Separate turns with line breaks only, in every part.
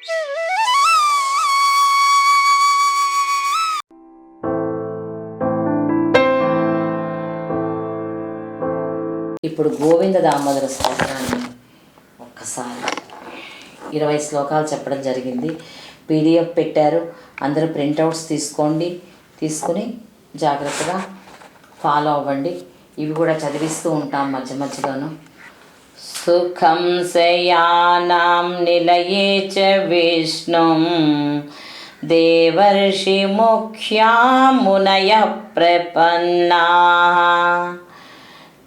ఇప్పుడు గోవింద దామోదర స్తోత్రాన్ని ఒక్కసారి ఇరవై శ్లోకాలు చెప్పడం జరిగింది. పీడిఎఫ్ పెట్టారు. అందరూ ప్రింటౌట్స్ తీసుకోండి. తీసుకుని జాగ్రత్తగా ఫాలో అవ్వండి. ఇవి కూడా చదివిస్తూ ఉంటాం మధ్య మధ్యలోను. सुखं शयानां निलये च विष्णुं देवर्षिमुख्या मुनयः प्रपन्नाः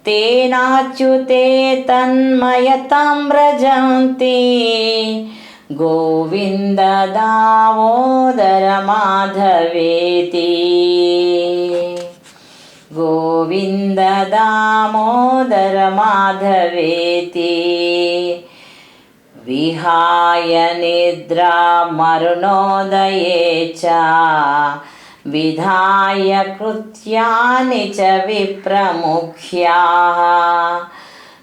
तेनाच्युते तन्मयतां व्रजन्ति गोविन्ददामोदरमाधवेति గోవింద దామోదర మాధవేతి. విహాయ నిద్రా మరుణోదయే చ. విధాయ కృత్యాని చ విప్రముఖ్యా.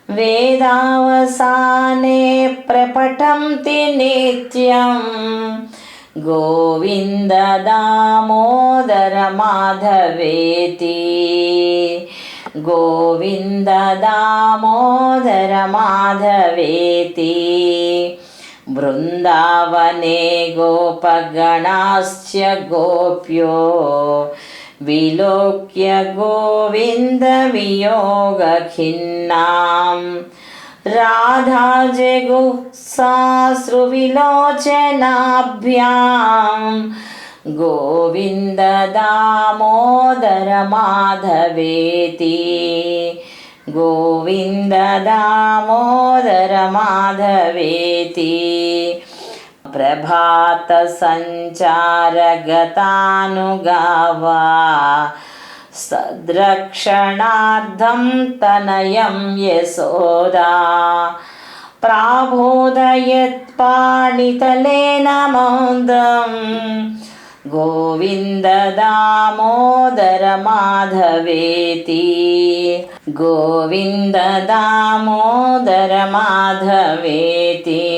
వేదావసానే ప్రపటంతి నిత్యం. गोविन्द दामोदर माधवेति। गोविन्द दामोदर माधवेति। वृन्दावने गोपगणाश्च गोप्यो। विलोक्य गोविन्दवियोगखिन्नां राधाजगुप्साश्रुविलोचनाभ्यां गोविन्द दामोदर माधवेति गोविन्द दामोदर माधवेति प्रभातसञ्चारगतानुगावा सद्रक्षणार्थं तनयं यशोदा। प्राबोदयत् पाणितलेन मोन्द्रम् गोविन्द दामोदर माधवेति। गोविन्द माधवेति।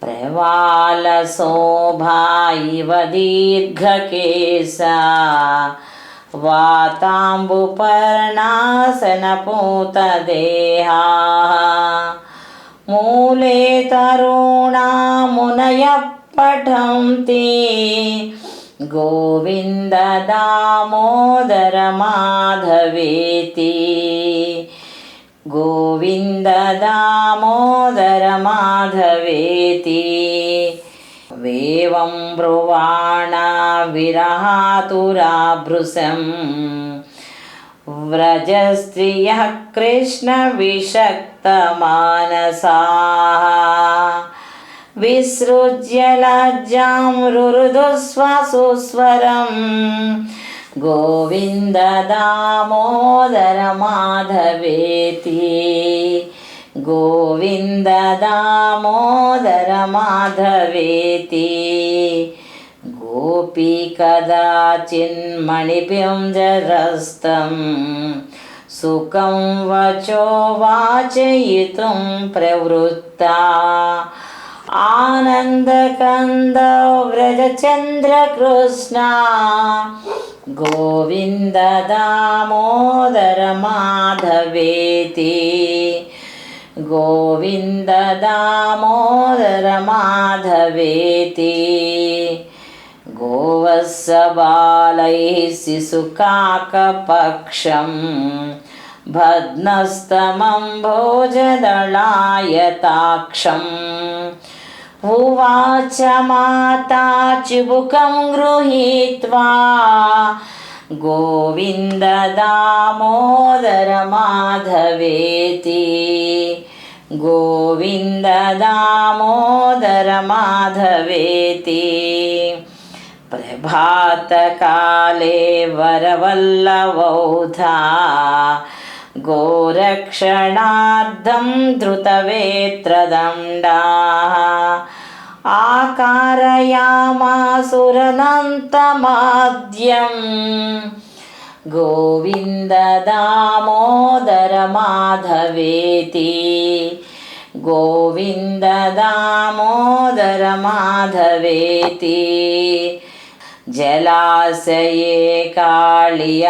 प्रवालशोभायिव दीर्घके सा वाताम्बुपर्णासनपूतदेहा। मूले तरुणा मुनयः पठन्ति गोविन्द दामोदर वेवं ब्रुवाणा विरहातुराभृशं व्रजस्त्रियः कृष्णविषक्तमानसाः विसृज्य लज्जां रुरुदुस्वसुस्वरं गोविन्द दामोदर గోవింద దామోదర మాధవేతి. గోపీకదా చిన్మణిపింజరస్తం సుఖం వచో వాచయితుం ప్రవృత్త. ఆనందకంద వ్రజచంద్రకృష్ణ గోవింద దామోదర మాధవేతి. गोविन्द दामोदर माधवेति। गोवत्सबालैः शिशुकाकपक्षं भद्नस्तमं भोजदलायताक्षम् उवाच माता चिबुकं गृहीत्वा गोविन्द दामोदर माधवेति। गोविन्द दामोदर माधवेति। प्रभातकाले वरवल्लवौधा। गोरक्षणार्थं धृतवेत्रदण्डाः आकारयामासुरनन्तमाद्यम् गोविन्द दामोदर माधवेति गोविन्द दामोदर माधवेति जलाशये काळियमर्दनाय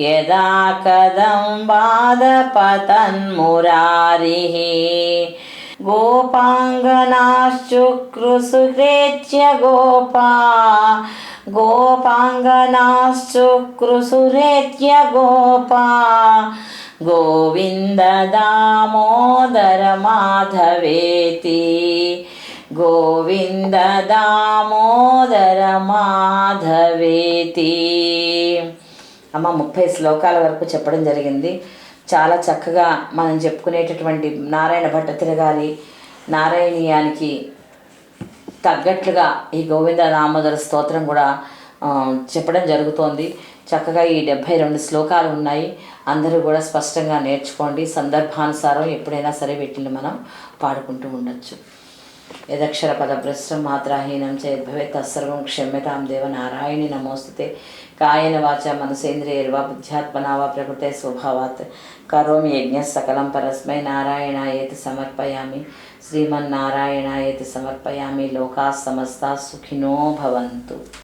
यदा कदम्बादपतन्मुरारिः బాధపతన్మురారిः गोपाङ्गनाश्चुक्रुसुरेत्य गोपा गोपाङ्गनाश्चुक्रुसुरेत्य गोपा गोविन्द दामोदर माधवेति గోవింద దామోదర మాధవేతి అమ్మ ముప్పై శ్లోకాల వరకు చెప్పడం జరిగింది చాలా చక్కగా మనం చెప్పుకునేటటువంటి నారాయణ భట్ట తిరగాలి. నారాయణీయానికి తగ్గట్లుగా ఈ గోవింద దామోదర స్తోత్రం కూడా చెప్పడం జరుగుతోంది. చక్కగా ఈ డెబ్భై రెండు శ్లోకాలు ఉన్నాయి. అందరూ కూడా స్పష్టంగా నేర్చుకోండి. సందర్భానుసారం ఎప్పుడైనా సరే వీటిని మనం పాడుకుంటూ ఉండొచ్చు. यदक्षरपदभ्रष्टं मात्राहीनं चेद्भवेत् तत्सर्वं क्षम्यतां देवनारायणि नमोऽस्तुते कायेन वाचा मनसेन्द्रियैर्वा बुद्ध्यात्मना वा प्रकृते स्वभावात्। करोमि यज्ञः सकलं परस्मै नारायणायेति समर्पयामि। श्रीमन्नारायणायेति समर्पयामि। लोकाः समस्ताः सुखिनो भवन्तु।